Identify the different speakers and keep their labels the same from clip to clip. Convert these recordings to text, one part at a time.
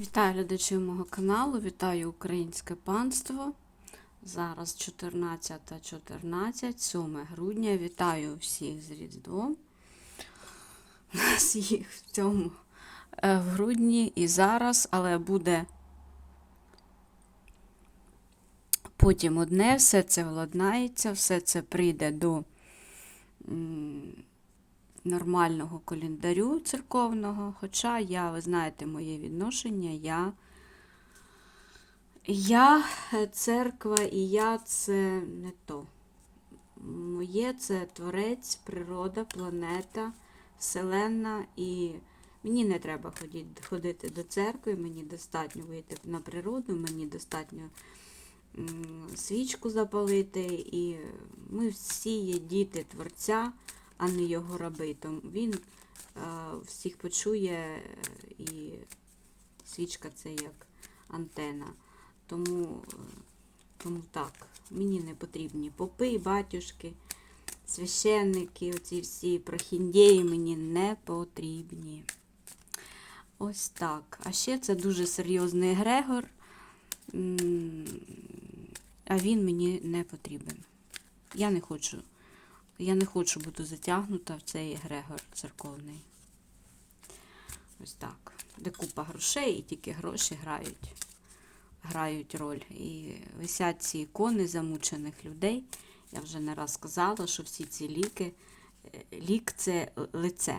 Speaker 1: Вітаю глядачів мого каналу, вітаю українське панство. Зараз 14.14, 14, 7 грудня. Вітаю всіх з Різдвом. У нас їх в цьому е, в грудні і зараз, але буде потім одне, все це владнається, все це прийде до нормального календарю церковного. Хоча я, ви знаєте, моє відношення, я, я церква і я це не то. Моє це творець, природа, планета, вселенна, і мені не треба ходити до церкви, мені достатньо вийти на природу, мені достатньо свічку запалити, і ми всі є діти Творця, а не його раби. Він е, всіх почує, е, і свічка це як антена. Тому, е, тому так, мені не потрібні попи, батюшки, священники, оці всі прохіндєї мені не потрібні. Ось так. А ще це дуже серйозний Грегор, а він мені не потрібен. Я не хочу. Я не хочу бути затягнута в цей Грегор церковний. Ось так. Де купа грошей, і тільки гроші грають, грають роль. І висять ці ікони замучених людей. Я вже не раз сказала, що всі ці ліки, е, лік це лице.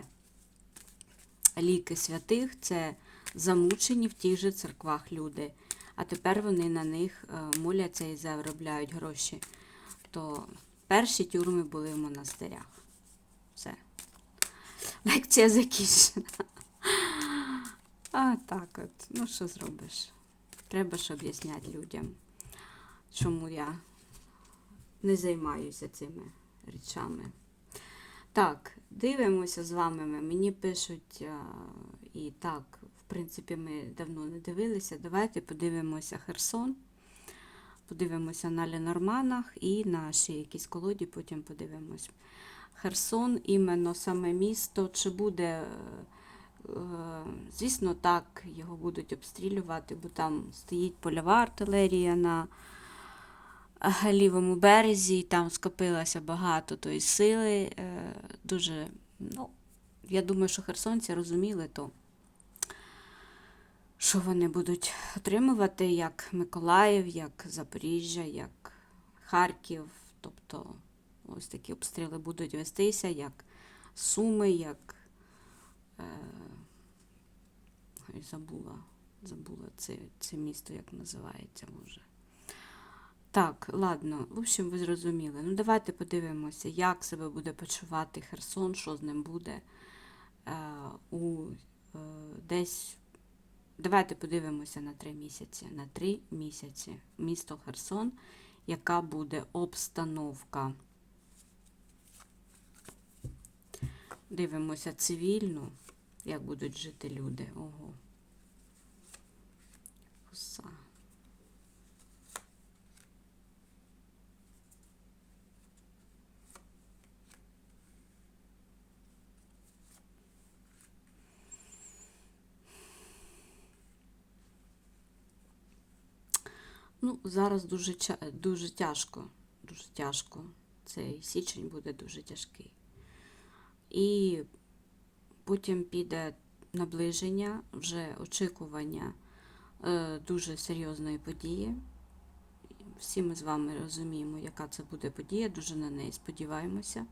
Speaker 1: Ліки святих це замучені в тих же церквах люди. А тепер вони на них е, моляться і заробляють гроші. То перші тюрми були в монастирях. Все. Лекція закінчена. А так от, ну що зробиш? Треба ж об'ясняти людям, чому я не займаюся цими речами. Так, дивимося з вами. Мені пишуть, а, і так, в принципі, ми давно не дивилися. Давайте подивимося Херсон, подивимося на Ленорманах і на ще якісь колоді, потім подивимось. Херсон, іменно саме місто, чи буде. е, Звісно, так, його будуть обстрілювати, бо там стоїть польова артилерія на е, лівому березі, там скопилося багато тої сили. е, Дуже, ну, я думаю, що херсонці розуміли то, що вони будуть отримувати як Миколаїв, як Запоріжжя, як Харків. Тобто ось такі обстріли будуть вестися, як Суми, як. Е, забула, забула це, це місто, як називається, може. Так, ладно, в общем, ви зрозуміли. Ну, давайте подивимося, як себе буде почувати Херсон, що з ним буде е, у е, десь. Давайте подивимося на три місяці. На три місяці. Місто Херсон, яка буде обстановка. Дивимося цивільну, як будуть жити люди. Ого. Коса. Ну, зараз дуже, дуже тяжко. Дуже тяжко. Цей січень буде дуже тяжкий. І потім піде наближення, вже очікування е, дуже серйозної події. Всі ми з вами розуміємо, яка це буде подія, дуже на неї сподіваємося,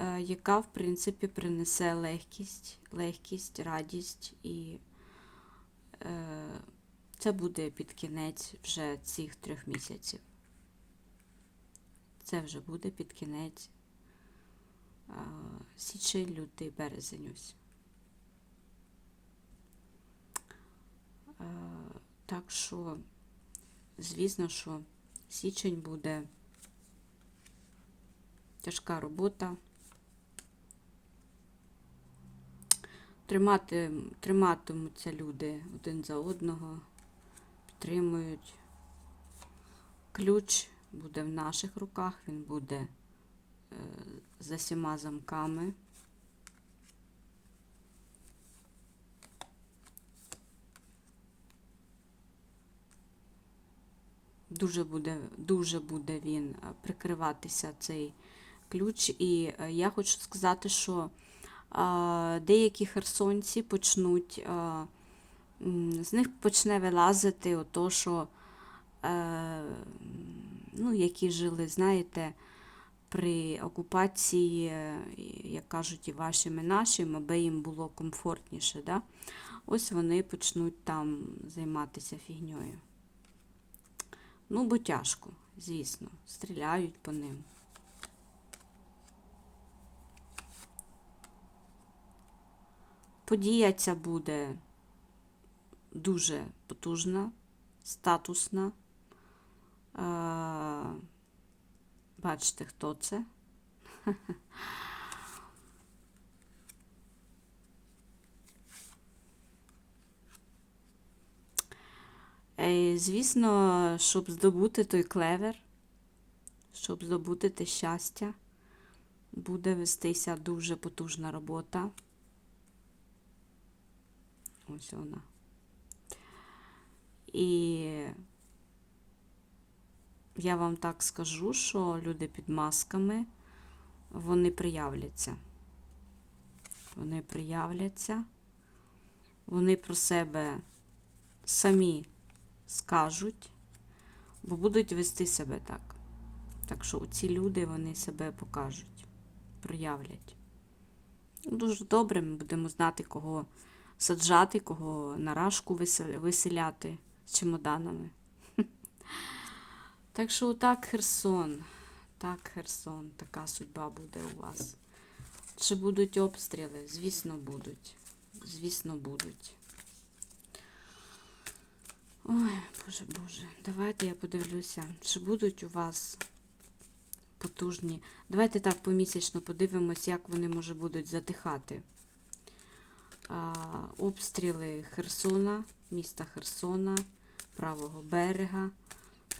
Speaker 1: е, яка, в принципі, принесе легкість, легкість, радість і е, це буде під кінець вже цих трьох місяців. Це вже буде під кінець січень, лютий, березень ось. А, Так що, звісно, що січень буде тяжка робота. Тримати, триматимуться люди один за одного, підтримують. Ключ буде в наших руках, він буде е, за всіма замками. Дуже буде дуже буде він е, прикриватися цей ключ. І е, я хочу сказати, що деякі херсонці почнуть з них почне вилазити ото, що е, ну, які жили, знаєте, при окупації, е, як кажуть, і вашим, і нашим, аби їм було комфортніше. Да? Ось вони почнуть там займатися фігньою. Ну, бо тяжко, звісно, стріляють по ним. Подія ця буде дуже потужна, статусна. Е, Бачите, хто це? Е, Звісно, щоб здобути той клевер, щоб здобути те щастя, буде вестися дуже потужна робота. Ось вона. І я вам так скажу, що люди під масками, вони приявляться. Вони приявляться, вони про себе самі скажуть, бо будуть вести себе так. Так що ці люди вони себе покажуть, проявлять. Дуже добре, ми будемо знати, кого саджати, кого на рашку виселяти з чемоданами. Так що так, Херсон. Так, Херсон, така судьба буде у вас. Чи будуть обстріли? Звісно, будуть. Звісно, будуть. Ой, Боже, Боже, давайте я подивлюся, чи будуть у вас потужні. Давайте так помісячно подивимось, як вони може будуть затихати. А, обстріли Херсона, міста Херсона, правого берега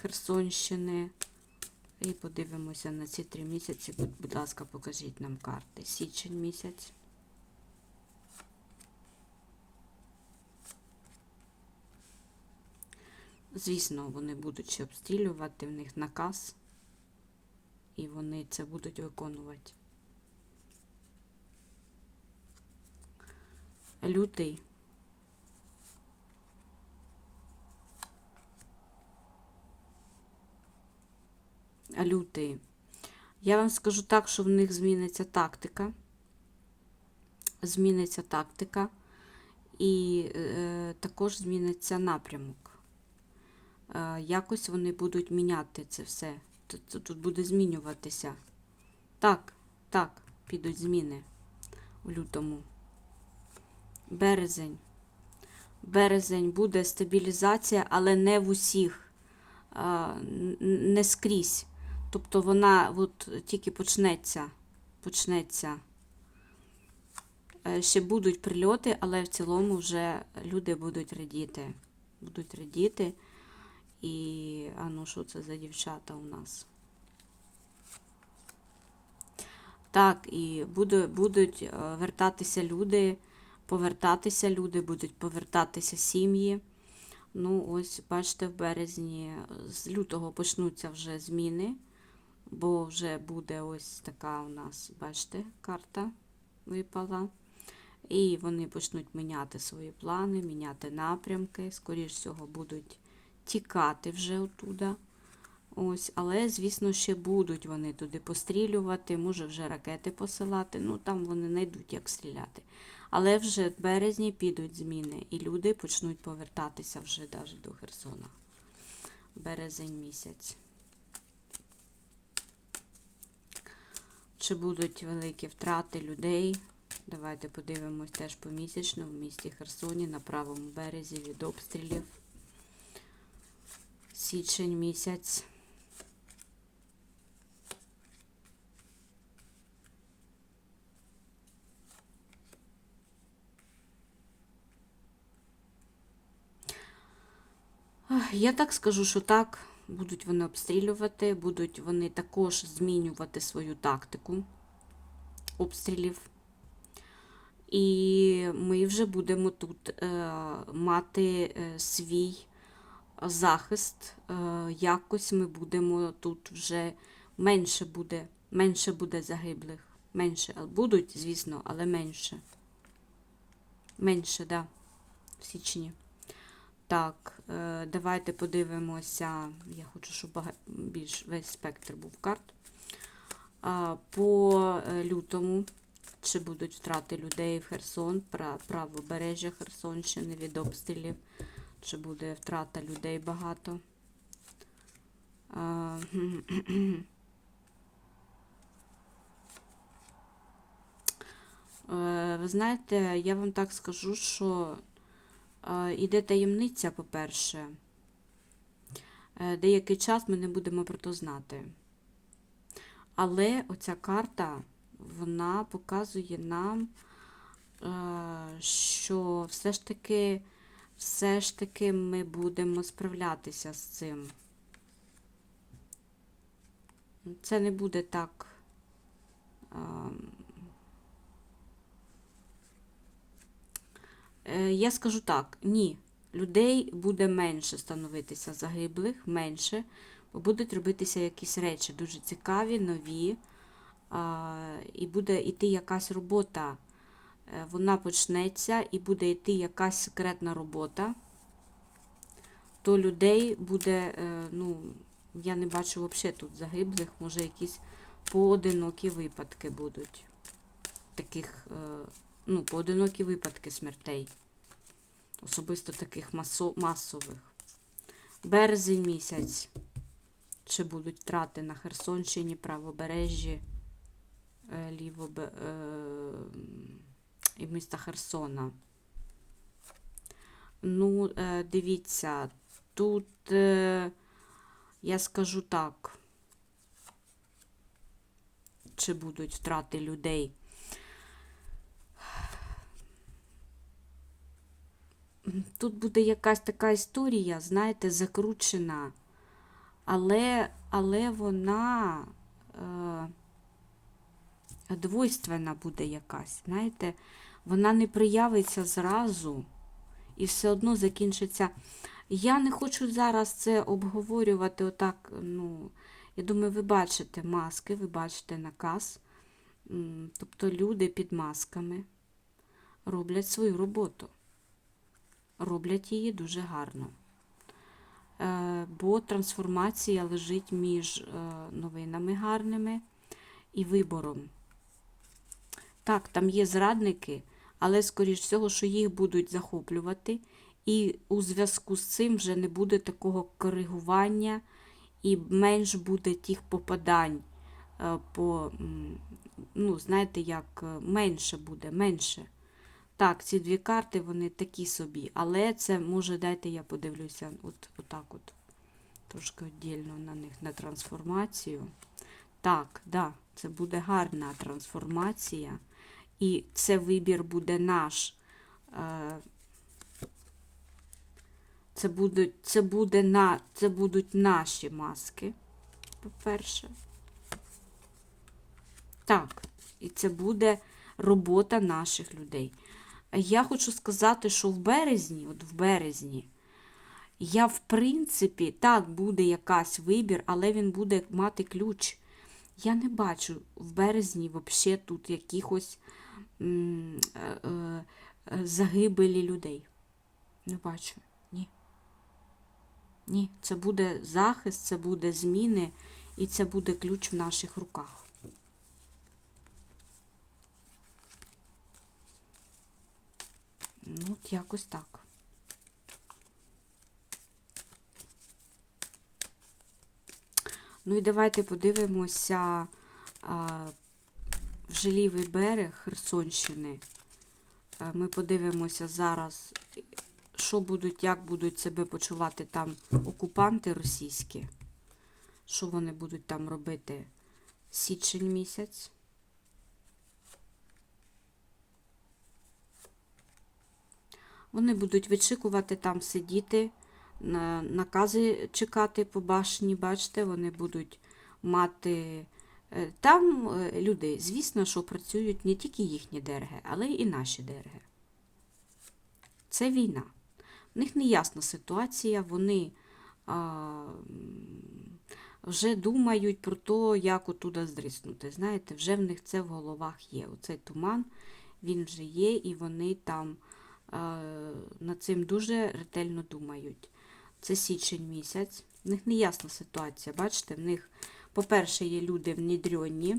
Speaker 1: Херсонщини. І подивимося на ці три місяці. Будь, ласка, покажіть нам карти. Січень місяць. Звісно, вони будуть обстрілювати, в них наказ, і вони це будуть виконувати. Лютий. Лютий. Я вам скажу так, що в них зміниться тактика. Зміниться тактика, і е, також зміниться напрямок. Е, якось вони будуть міняти це все. Тут, тут буде змінюватися. Так, так, підуть зміни у лютому. Березень. Березень буде стабілізація, але не в усіх, а, не скрізь. Тобто вона от тільки почнеться. почнеться. Е, Ще будуть прильоти, але в цілому вже люди будуть радіти. Будуть радіти. І, а ну що це за дівчата у нас? Так, і буде, будуть е, вертатися люди, повертатися люди, будуть повертатися сім'ї. Ну, ось, бачите, в березні, з лютого почнуться вже зміни, бо вже буде ось така у нас, бачите, карта випала. І вони почнуть міняти свої плани, міняти напрямки. Скоріш всього, будуть тікати вже оттуда. Ось, але, звісно, ще будуть вони туди пострілювати, може вже ракети посилати. Ну, там вони знайдуть, як стріляти. Але вже в березні підуть зміни, і люди почнуть повертатися вже навіть до Херсона. Березень місяць. Чи будуть великі втрати людей? Давайте подивимось теж помісячно в місті Херсоні на правому березі від обстрілів. Січень місяць. Я так скажу, що так, будуть вони обстрілювати, будуть вони також змінювати свою тактику обстрілів. І ми вже будемо тут е, мати е, свій захист, е, якось ми будемо тут вже менше буде, менше буде загиблих. Менше. Будуть, звісно, але менше. Менше, да, в січні. Так, е, давайте подивимося. Я хочу, щоб більш весь спектр був карт. По е, лютому, чи будуть втрати людей в Херсон, правобережжя Херсонщини від обстрілів, чи буде втрата людей багато. Е, Ви знаєте, я вам так скажу, що іде таємниця, по-перше. Е, Деякий час ми не будемо про то знати. Але оця карта, вона показує нам, е, що все ж таки, все ж таки ми будемо справлятися з цим. Це не буде так. ем, Е, Я скажу так, ні, людей буде менше становитися загиблих, менше, бо будуть робитися якісь речі дуже цікаві, нові, і буде йти якась робота. Е, Вона почнеться і буде йти якась секретна робота, то людей буде, е, ну, я не бачу взагалі тут загиблих, може якісь поодинокі випадки будуть. Таких, е, ну, поодинокі випадки смертей. Особисто таких масо, масових. Березень місяць. Чи будуть втрати на Херсонщині, правобережжі, е, лівобе, е, і міста Херсона. Ну, е, дивіться, тут я скажу так. Чи будуть втрати людей. Тут буде якась така історія, знаєте, закручена, але, але вона е, двойственна буде якась. Знаєте, вона не проявиться зразу і все одно закінчиться. Я не хочу зараз це обговорювати отак. ну, Я думаю, ви бачите маски, ви бачите наказ. Тобто люди під масками роблять свою роботу роблять її дуже гарно. Е, Бо трансформація лежить між е, новинами гарними і вибором. Так, там є зрадники, але, скоріш всього, що їх будуть захоплювати, і у зв'язку з цим вже не буде такого коригування, і менш буде тих попадань е, по, ну, знаєте, як менше буде, менше. Так, ці дві карти, вони такі собі, але це може, дайте я подивлюся, от, отак от, трошки віддільно на них, на трансформацію. Так, да, це буде гарна трансформація. І це вибір буде наш. Е, Це будуть, це буде на, це будуть наші маски, по-перше. Так, і це буде робота наших людей. Я хочу сказати, що в березні, от в березні, я, в принципі, так, буде якась вибір, але він буде мати ключ. Я не бачу в березні взагалі тут якихось м, е, е, загибелі людей. Не бачу. Ні. Ні, це буде захист, це буде зміни, і це буде ключ в наших руках. Ну, от якось так. Ну і давайте подивимося а, вже лівий берег Херсонщини. А, ми подивимося зараз, що будуть, як будуть себе почувати там окупанти російські. Що вони будуть там робити січень місяць. Вони будуть відшикувати там сидіти, на- накази чекати по башні, бачите, вони будуть мати. е, Там е, люди, звісно, що працюють не тільки їхні дерги, але і наші дерги. Це війна. В них неясна ситуація, вони а, вже думають про те, як отуда здриснути. Знаєте, вже в них це в головах є. Оцей туман, він вже є, і вони там над цим дуже ретельно думають. Це січень місяць. В них неясна ситуація. Бачите, в них, по-перше, є люди внідрьонні,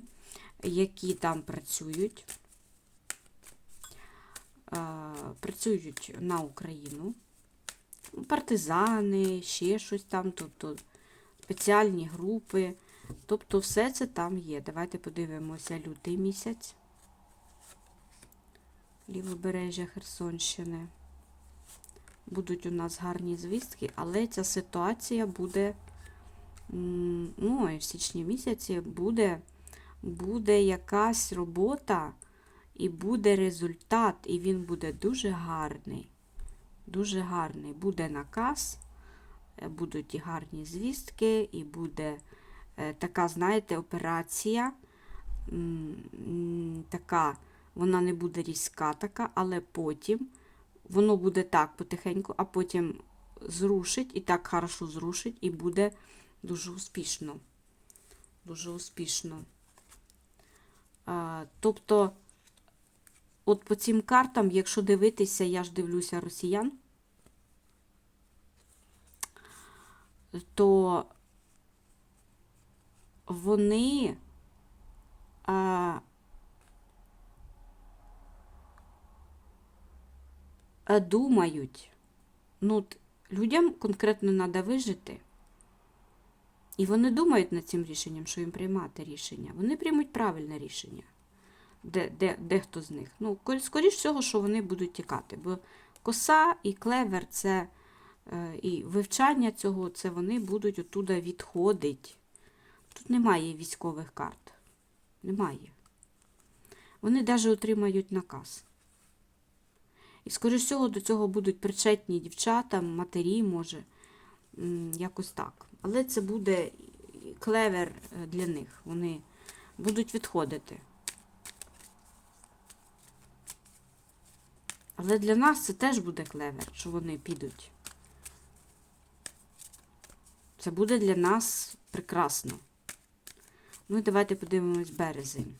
Speaker 1: які там працюють. Працюють на Україну. Партизани, ще щось там, тобто спеціальні групи. Тобто все це там є. Давайте подивимося лютий місяць. Лівобережжя Херсонщини. Будуть у нас гарні звістки, але ця ситуація буде, ну, в січні місяці буде, буде якась робота і буде результат, і він буде дуже гарний. Дуже гарний. Буде наказ, е, будуть і гарні звістки, і буде е, така, знаєте, операція. Така, вона не буде різка така, але потім воно буде так потихеньку, а потім зрушить і так хорошо зрушить, і буде дуже успішно. Дуже успішно. А, тобто, от по цим картам, якщо дивитися, я ж дивлюся росіян, то вони а, а, думають, ну, людям конкретно треба вижити. І вони думають над цим рішенням, що їм приймати рішення. Вони приймуть правильне рішення. Де, де, дехто з них. Ну, скоріш всього, що вони будуть тікати. Бо коса і клевер це е, і вивчання цього, це вони будуть оттуда відходити. Тут немає військових карт. Немає. Вони навіть отримають наказ. І, скоріш всього, до цього будуть причетні дівчата, матері, може, якось так. Але це буде клевер е, для них. Вони будуть відходити. Але для нас це теж буде клевер, що вони підуть. Це буде для нас прекрасно. Ну і давайте подивимось березень.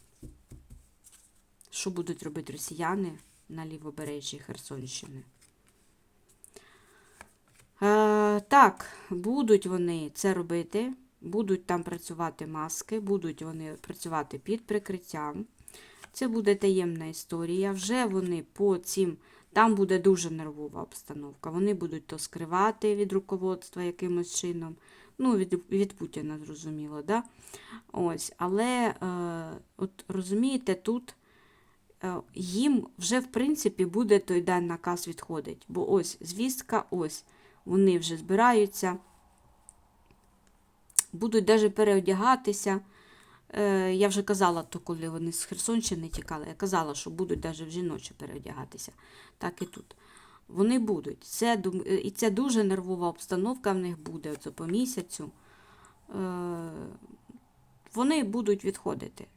Speaker 1: Що будуть робити росіяни на лівобережжі Херсонщини? Е, так, будуть вони це робити, будуть там працювати маски, будуть вони працювати під прикриттям. Це буде таємна історія. Вже вони по цим, там буде дуже нервова обстановка. Вони будуть то скривати від руководства якимось чином. Ну, від, від Путіна, зрозуміло, да? Ось, але, е, от розумієте, тут їм вже, в принципі, буде той день наказ відходить. Бо ось звістка, ось, вони вже збираються, будуть навіть переодягатися. Е, я вже казала, то коли вони з Херсонщини тікали, я казала, що будуть навіть в жіночі переодягатися. Так і тут. Вони будуть. Це, е, і це дуже нервова обстановка в них буде оце по місяцю. Е, вони будуть відходити.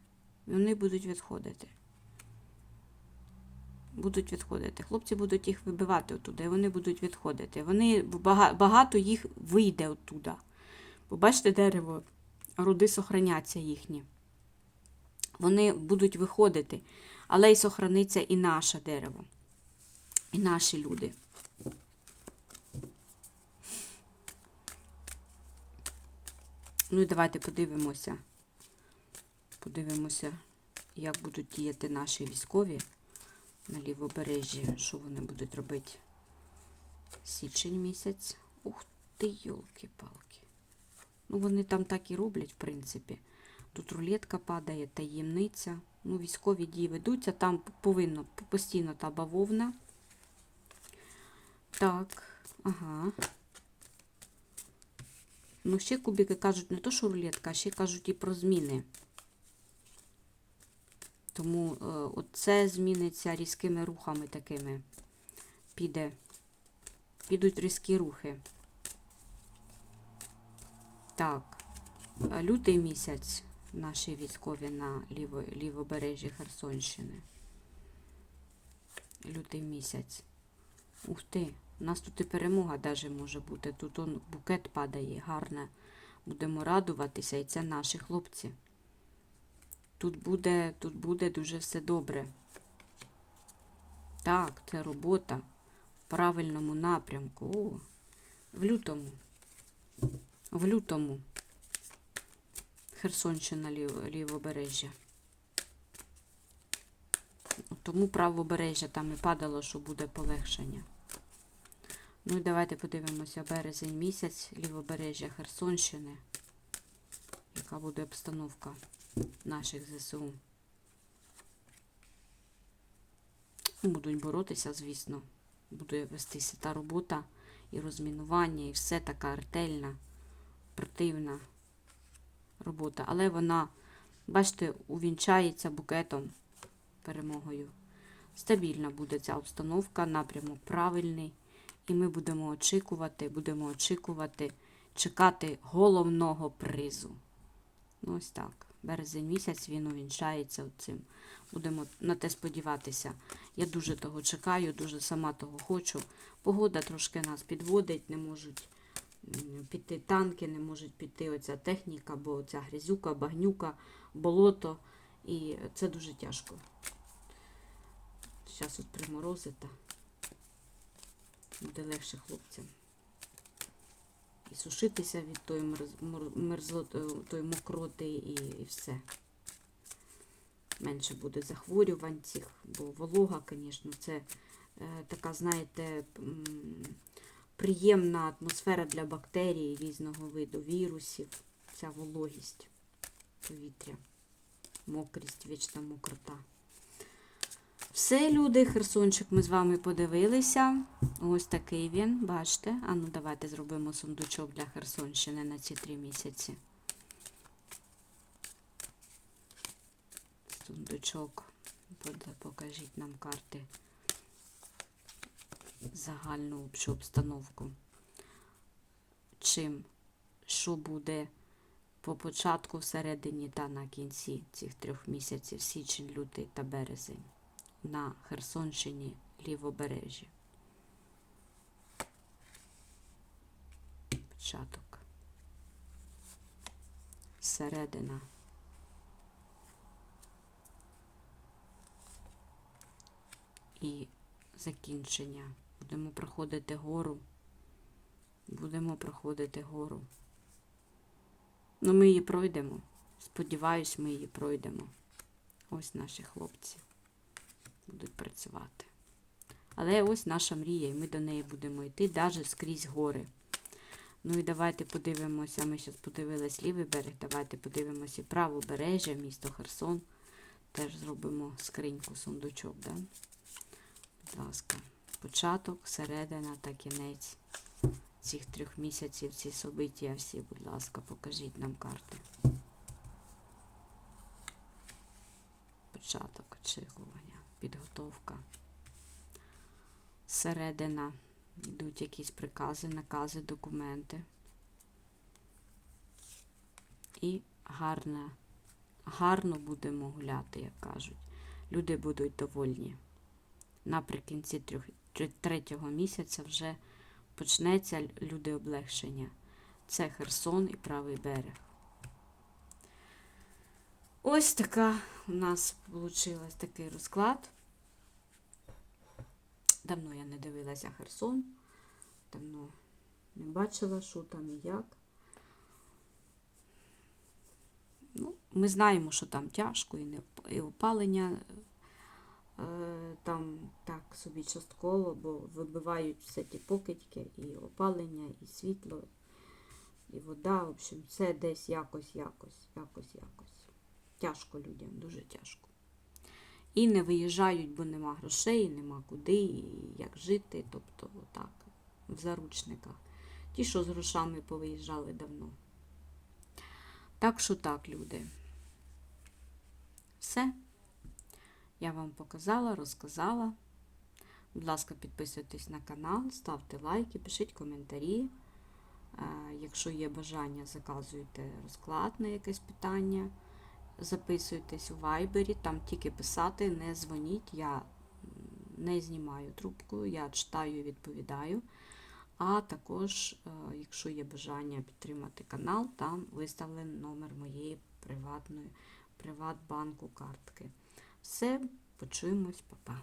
Speaker 1: Вони будуть відходити. Будуть відходити. Хлопці будуть їх вибивати оттуда, і вони будуть відходити. Вони багато їх вийде оттуда. Побачите дерево, роди сохраняться їхні. Вони будуть виходити, але й сохраниться і наше дерево, і наші люди. Ну і давайте подивимося. Подивимося, як будуть діяти наші військові на лівобережжі, що вони будуть робити. Січень місяць. Ух ти, йолки-палки. Ну, вони там так і роблять, в принципі. Тут рулетка падає, таємниця. Ну, військові дії ведуться, там повинно постійно та бавовна. Так, ага. Ну, ще кубики кажуть не то, що рулетка, а ще кажуть і про зміни. Тому е, оце зміниться різкими рухами такими. Піде. Підуть різкі рухи. Так, лютий місяць наші військові на ліво, лівобережжі Херсонщини. Лютий місяць. Ух ти, У нас тут і перемога даже може бути. Тут он букет падає, гарне. Будемо радуватися, і це наші хлопці. Тут буде, тут буде дуже все добре. Так, це робота в правильному напрямку. О, в лютому. В лютому. Херсонщина ліво, лівобережжя. Тому правобережжя там і падало, що буде полегшення. Ну і давайте подивимося березень місяць, лівобережжя Херсонщини. Яка буде обстановка наших ЗСУ? Будуть боротися, звісно. Буде вестися та робота і розмінування, і все така ретельна, противна робота. Але вона, бачите, увінчається букетом перемогою. Стабільна буде ця обстановка, напрямок правильний. І ми будемо очікувати, будемо очікувати, чекати головного призу. Ну, ось так. Березень місяць він увінчається цим. Будемо на те сподіватися. Я дуже того чекаю, дуже сама того хочу. Погода трошки нас підводить, не можуть піти танки, не можуть піти оця техніка, бо оця грязюка, багнюка, болото. І це дуже тяжко. Зараз от приморозити. Буде легше хлопцям. І сушитися від тої мерз, мерзлоти, тої мокроти і, і все. Менше буде захворювань цих, бо волога, звісно, це е, така, знаєте, приємна атмосфера для бактерій різного виду, вірусів, ця вологість повітря, мокрість, вічна мокрота. Все, люди, Херсончик ми з вами подивилися. Ось такий він, бачите. А ну давайте зробимо сундучок для Херсонщини на ці три місяці. Сундучок. Покажіть нам карти. Загальну общу обстановку. Чим, що буде по початку, всередині та на кінці цих трьох місяців січень, лютий та березень на Херсонщині лівобережжі. Початок. Середина. І закінчення. Будемо проходити гору. Будемо проходити гору. Ну, ми її пройдемо. Сподіваюсь, ми її пройдемо. Ось наші хлопці будуть працювати. Але ось наша мрія, і ми до неї будемо йти навіть скрізь гори. Ну і давайте подивимося. Ми зараз подивились лівий берег. Давайте подивимося правобережжя, місто Херсон. Теж зробимо скриньку, сундучок. Да? Будь ласка, початок, середина та кінець цих трьох місяців, ці собиття всі, будь ласка, покажіть нам карти. Початок очікування, підготовка. Середина. Йдуть якісь прикази, накази, документи. І гарне, гарно будемо гуляти, як кажуть. Люди будуть довольні. Наприкінці трьох, третього місяця вже почнеться люди облегшення. Це Херсон і правий берег. Ось така у нас вийшов такий розклад. Давно я не дивилася Херсон. Давно не бачила, що там і як. Ну, ми знаємо, що там тяжко і, не, і опалення е, там так собі частково, бо вибивають все ті покидьки, і опалення, і світло, і вода. В общем, все десь якось, якось, якось, якось. Тяжко людям, дуже тяжко. І не виїжджають, бо нема грошей, нема куди, і як жити. Тобто, так, в заручниках. Ті, що з грошами повиїжджали давно. Так що так, люди. Все. Я вам показала, розказала. Будь ласка, підписуйтесь на канал, ставте лайки, пишіть коментарі. Е, Якщо є бажання, заказуйте розклад на якесь питання. Записуйтесь у вайбері, там тільки писати, не дзвоніть. Я не знімаю трубку, я читаю і відповідаю. А також, е, якщо є бажання підтримати канал, там виставлений номер моєї приватної Приватбанку картки. Все, почуємось, па-па.